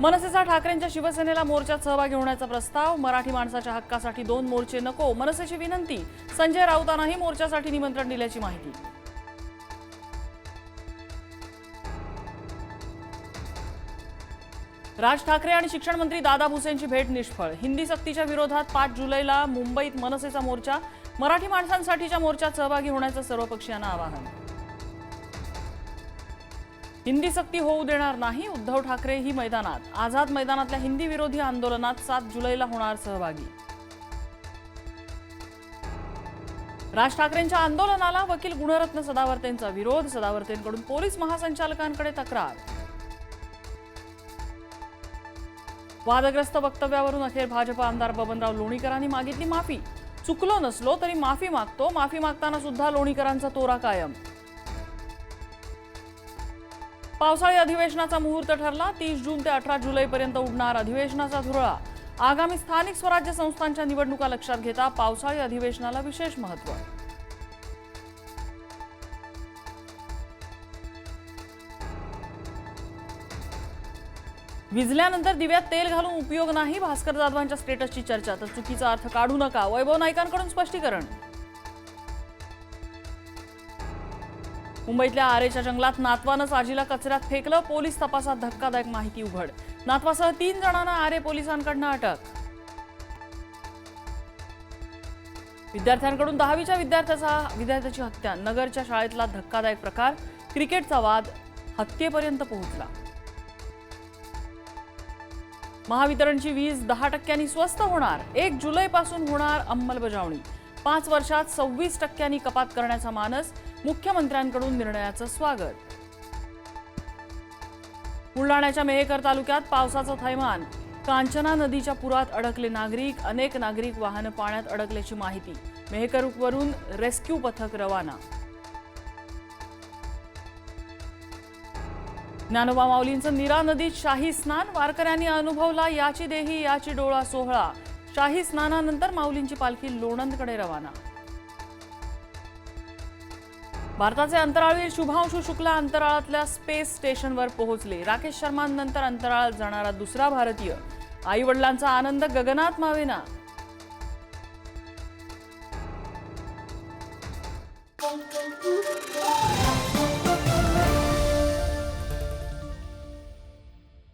मनसेचा ठाकरेंच्या शिवसेनेला मोर्चात सहभागी होण्याचा प्रस्ताव मराठी माणसाच्या हक्कासाठी दोन मोर्चे नको मनसेची विनंती. संजय राऊतांनाही मोर्चासाठी निमंत्रण दिल्याची माहिती. राज ठाकरे आणि शिक्षण मंत्री दादा भुसेंची भेट निष्फळ. हिंदी सक्तीच्या विरोधात पाच जुलैला मुंबईत मनसेचा मोर्चा. मराठी माणसांसाठीच्या मोर्चात सहभागी होण्याचं सर्वपक्षीयांना आवाहन. हिंदी सक्ती होऊ देणार नाही उद्धव ठाकरे ही मैदानात. आझाद मैदानातल्या हिंदी विरोधी आंदोलनात सात जुलैला होणार सहभागी. राज ठाकरेंच्या आंदोलनाला वकील गुणरत्न सदावर्तेंचा विरोध सदावर्तेंकडून पोलीस महासंचालकांकडे तक्रार. वादग्रस्त वक्तव्यावरून अखेर भाजप आमदार बबनराव लोणीकरांनी मागितली माफी. चुकलो नसलो तरी माफी मागतो माफी मागताना सुद्धा लोणीकरांचा तोरा कायम. पावसाळी अधिवेशनाचा मुहूर्त ठरला. तीस जून ते अठरा जुलैपर्यंत उडणार अधिवेशनाचा धुरळा. आगामी स्थानिक स्वराज्य संस्थांच्या निवडणुका लक्षात घेता पावसाळी अधिवेशनाला विशेष महत्त्व. विजल्यानंतर दिव्यात तेल घालून उपयोग नाही भास्कर जाधवांच्या स्टेटसची चर्चा तर चुकीचा अर्थ काढू नका. वैभव नाईकांकडून स्पष्टीकरण. मुंबईतल्या आरेच्या जंगलात नातवानं आजीला कचऱ्यात फेकलं पोलीस तपासात धक्कादायक माहिती उघड. नातवासह तीन जणांना आरे पोलिसांकडनं अटक. विद्यार्थ्यांकडून दहावीच्या विद्यार्थ्याचा विद्यार्थ्याची हत्या. नगरच्या शाळेतला धक्कादायक प्रकार. क्रिकेटचा वाद हत्येपर्यंत पोहोचला. महावितरणची वीज दहा टक्क्यांनी स्वस्त होणार. एक जुलैपासून होणार अंमलबजावणी. पाच वर्षात सव्वीस टक्क्यांनी कपात करण्याचा मानस मुख्यमंत्र्यांकडून निर्णयाचं स्वागत. बुलढाण्याच्या मेहेकर तालुक्यात पावसाचं थैमान. कांचना नदीच्या पुरात अडकले नागरिक अनेक नागरिक वाहनं पाण्यात अडकल्याची माहिती. मेहकरवरून रेस्क्यू पथक रवाना. ज्ञानोबा माऊलींचं नीरा नदीत शाही स्नान वारकऱ्यांनी अनुभवला याची देही याची डोळा सोहळा. शाही स्नानानंतर माऊलींची पालखी लोणंदकडे रवाना. भारताचे अंतराळवीर शुभांशु शुक्ला अंतराळातल्या स्पेस स्टेशनवर पोहोचले. राकेश शर्मानंतर अंतराळात जाणारा दुसरा भारतीय. आई वडिलांचा आनंद गगनात मावेना.